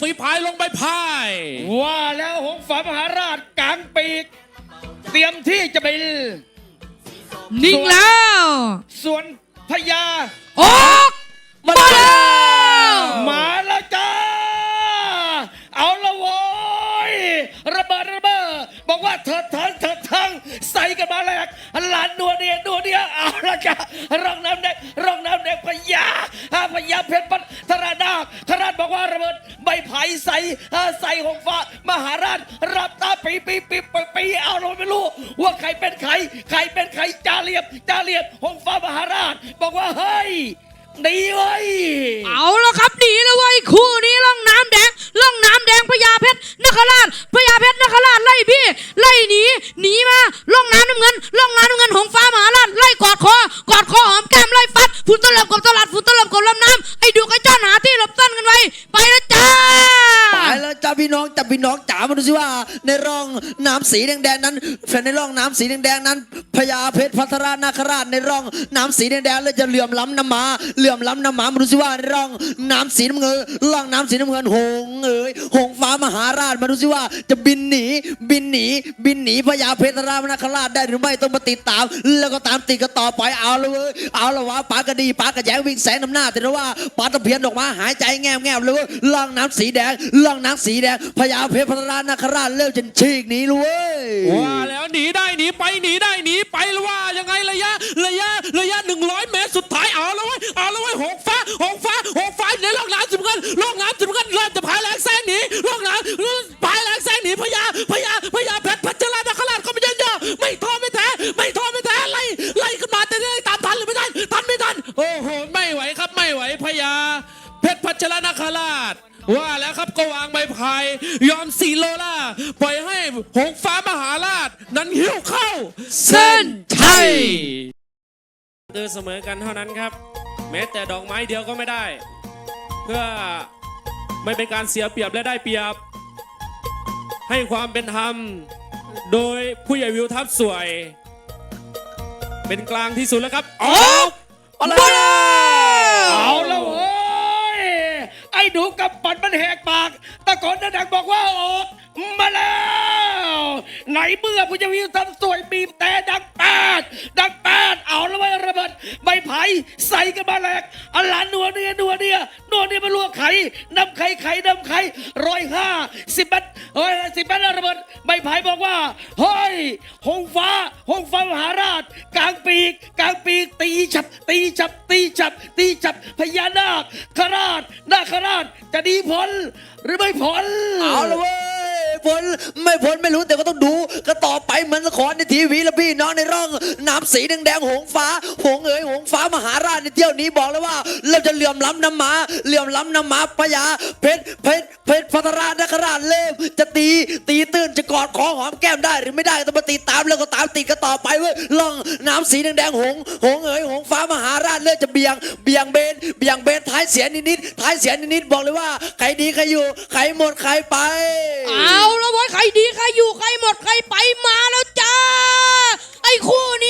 ฝีพายลงไปพาย ว่าแล้วหงส์ฟ้ามหาราชกลางปีก เตรียมที่จะบินนิ่งแล้ว ส่วนพญาออกมาแล้ว มาแล้ว ใบไผ่ใส่อ่าใส่หงฟ้ามหาราช รับตาปีปีปีปีปีเอาเราไม่รู้ ว่าใครเป็นใครใครเป็นใครจ่าเรียบจ่าเรียบหงฟ้ามหาราช บอกว่าเฮ้ยดีเว้ยเอาแล้วครับหนีแล้วเว้ยคู่นี้ล่องน้ำแดงล่องน้ำแดงพญาเพชรนคราชพญาเพชรนคราชไล่พี่ไล่หนีหนีมาล่องน้ำน้ำเงินล่องน้ำน้ำเงินหงฟ้ามหาราชไล่กอดคอกอดคอหอมแก้มไล่ฟัดฝุ่นตลบกับตลาดฝุ่นตลบกับลำน้ำไอ้ดูไอ้จ้อนหาที่หลบซ่อนกันไว้ไปแล้วจ้า ไปแล้วจ้า พี่น้องจ้าพี่น้องจ๋ามาดูสิว่า ในร่องน้ำสีแดงๆนั้นในร่องน้ำสีแดงๆนั้นพญาเพชรพัทรานาคราชในร่องน้ำสีแดงๆเลยจะเหลื่อมล้ำน้ำหมาเหลื่อมล้ำน้ำหมามาดูสิว่าในร่องน้ำสีน้ำเงินร่องน้ำสีน้ำเงินหงส์เอ๋ยหงส์ฟ้ามหาราชมาดูสิว่าจะบินหนีบินหนีบินหนีพญาเพชรพัทรานาคราชได้หรือไม่ต้องมาติดตาม แล้วก็ตามติดกันต่อไปเอาเลยเว้ยเอาละวะปากระดีปากระแยงวิ่งแสงน้ำหน้าแต่ว่าปลาตะเพียนออกมาหายใจแง่แง่เลยเว้ยล่องน้ำสีแดงล่องน้ำสีแดงพญาเพชรพัทรานาคราชเริ่มจะฉีกหนีเลยเว้ยว่าแล้วหนีได้หนีไปหนีได้หนีไปแล้วว่ายังไงระยะระยะระยะ100เมตรสุดท้ายเอาแล้วเว้ยเอาแล้วเว้ยหงฟ้าหงฟ้าหงฟ้าอยู่ในร่องน้ำสิบเงินร่องน้ำสิบเงินเริ่มจะพายแรงแซงหนีร่องน้ำพายแรงแซงหนีพญาพญาพญาเพชรพัชรนาคราชก็ไม่ยันย่อไม่ท้อไม่แท้ไม่ท้อไม่แท้ไล่ไล่ขึ้นมาแต่ได้ตามทันหรือไม่ทันทันไม่ทันโอ้โหไม่ไหวครับไม่ไหวพญาเพชรพัชรนาคราช ว่าแล้วครับก็วางใบพายยอมสีโลล่าปล่อยให้หงฟ้ามหาราช นั้นหิ้วเข้า เส้นชัยเตือเสมอกันเท่านั้นครับ แม้แต่ดอกไม้เดียวก็ไม่ได้ เพื่อไม่เป็นการเสียเปรียบและได้เปรียบ ให้ความเป็นธรรม โดยผู้ใหญ่วิวทับสวย เป็นกลางที่สุดแล้วครับ ออกเอาแล้วเว้ย ไอ้หนูกับปัดมันแหกปาก ตะโกนดังๆบอกว่าออก มาแล้ว ไหนเมื่อผู้จะวิวทำสวยบีบแต่ดังแปดดังแปดเอาแล้วไว้ระเบิดใบไผ่ใส่กันมาแหลกอลานนัวเนียนัวเนียนัวเนียมาลวกไข่น้ำไข่ไข่น้ำไข่ร้อยห้าสิบเมตรเฮ้ยสิบเมตระเบิดใบไผ่บอกว่าเฮ้ยหงฟ้าหงฟ้ามหาราช กลางปีกกลางปีกตีฉับ ตีฉับ ตีฉับ ตีฉับพญานาคคราชนาคราชจะดีผลหรือไม่ผลเอาละเว้ย ผลไม่ผลไม่รู้แต่ก็ต้องดูก็ต่อไปเหมือนละครในทีวีแล้วพี่น้องในร่องน้ำสีแดงๆหงฟ้า หงเอ๋ยหงฟ้ามหาราชในเที่ยวนี้บอกเลยว่า เราจะเหลื่อมล้ำน้ำหมาเหลื่อมล้ำน้ำหมาพญาเพชรเพชรเพชรพัทราชนคราชเริ่มจะตีตีตื้นจะกอดคอหอมแก้มได้หรือไม่ได้ต้องมาตีตามแล้วก็ตามติดกันต่อไปเว้ยล่องน้ำสีแดงๆหงหงเอ๋ยหงฟ้ามหาราชเริ่มจะเบี่ยงเบี่ยงเบนเบี่ยงเบนท้ายเสียนิดๆท้ายเสียนิดๆบอกเลยว่าใครดีใครอยู่ใครหมดใครไปเอาแล้วเว้ย ใครดีใครอยู่ใครหมดใครไปมาแล้วจ้า ไอ้คู่นี้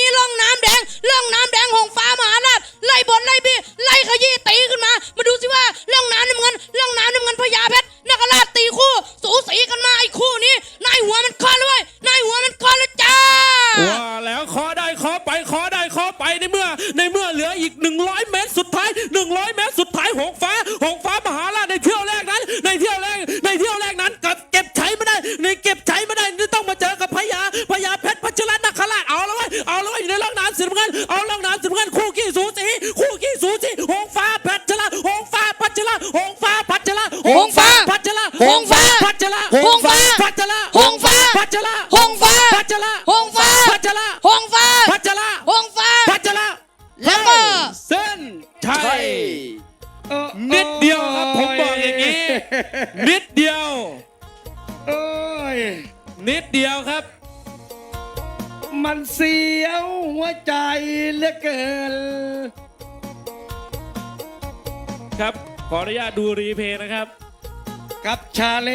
หงฟ้าพัชรหงฟ้าพัชรหงฟ้าพัชรหงฟ้าพัชรหงฟ้าพัชรหงฟ้าพัชรหงฟ้าพัชรหงฟ้าพัชระหงฟ้าพัชระแล้วก็เส้นชัใช่ยนิดเดียวครับผมบอกอย่างนี้ นิดเดียวโอ้ยนิดเดียวครับ มันเสียวหัวใจเหลือเกินครับ ขออนุญาตดูรีเพย์นะครับ กับชาเล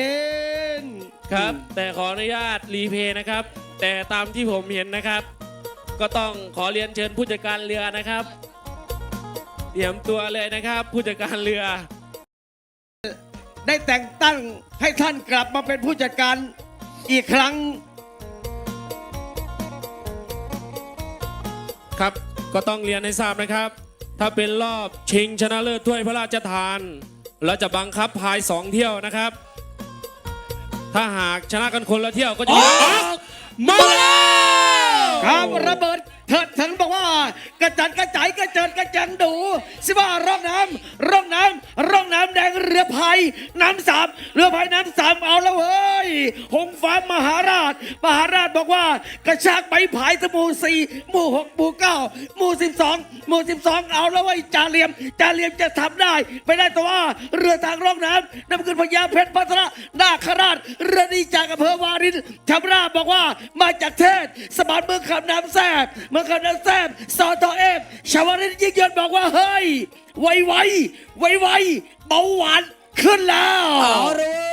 นครับ แต่ขออนุญาตรีเพย์นะครับ แต่ตามที่ผมเห็นนะครับ ก็ต้องขอเรียนเชิญผู้จัดการเรือนะครับเตรียมตัวเลยนะครับ ผู้จัดการเรือ ได้แต่งตั้งให้ท่านกลับมาเป็นผู้จัดการอีกครั้ง ครับ ก็ต้องเรียนให้ทราบนะครับ ถ้าเป็นรอบชิงชนะเลิศถ้วยพระราชทาน เราจะบังคับพายสองเที่ยวนะครับ ถ้าหากชนะกันคนละเที่ยวก็จะออกออกมาแล้ว ครับระเบิด เถิดฉันบอกว่ากระจัดกระจายกระเจิดกระจังดูสิว่าร่องน้ำร่องน้ำร่องน้ำแดงเรือพายน้ำสามเรือพายน้ำสามเอาแล้วเว้ยหงฟ้ามหาราช มหาราชบอกว่ากระชากใบผายสหมู่สี่หมู่หกหมู่เก้าหมู่สิบสองหมู่สิบสองเอาแล้วเว้ยจ่าเหลี่ยมจ่าเหลี่ยมจะทำได้ไม่ได้แต่ว่าเรือทางร่องน้ำน้ำขึ้นพญาเพชรพัทระนาคราชเรือดีจากอำเภอวารินชำราบบอกว่ามาจากเทศสมานเมืองคำน้ำแซบมืองคำน้นแซบสอทอเอฟชาวรินยิ่งยศบอกว่าเฮ้ยไวไวไวไวเบาหวานขึ้นแล้ว เอาเลย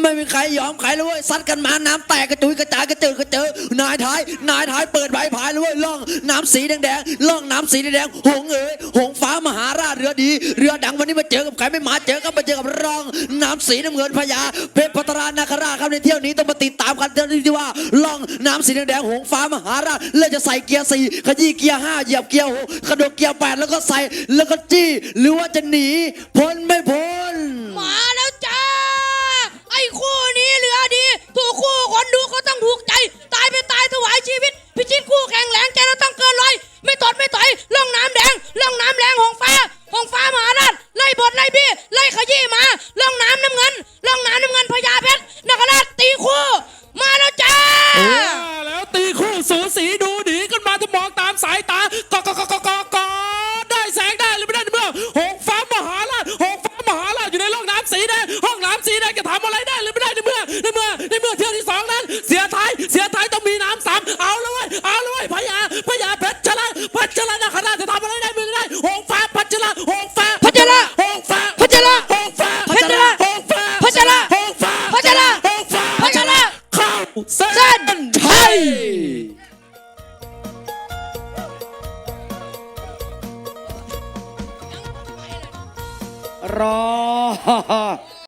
ไม่มีใครยอมใครเลยเว้ยซัดกันมาน้ำแตกกระจุยกระจายกระเจิดกระเจิงนายท้าย นายท้ายเปิดใบพายเลยเว้ยล่องน้ำสีแดงๆล่องน้ำสีแดงๆหงเอ๋ยหงฟ้ามหาราชเรือดี เรือดังวันนี้มาเจอกับใครไม่มาเจอกันมาเจอกับร่องน้ำสีน้ำเงินพญาเพชรพัทรานาคราชครับในเที่ยวนี้ต้องมาติดตามกันที่ว่าล่องน้ำสีแดงๆหงฟ้ามหาราชเลือจะใส่เกียร์สี่ขยี้เกียร์ห้าเหยียบเกียร์หกกระโดดเกียร์แปดแล้วก็ใส่แล้วก็จี้หรือว่าจะหนีพ้นไม่พ้นมาแล้วจ้า ไอ้คู่นี้เหลือดี ถูกคู่คนดูเขา รอ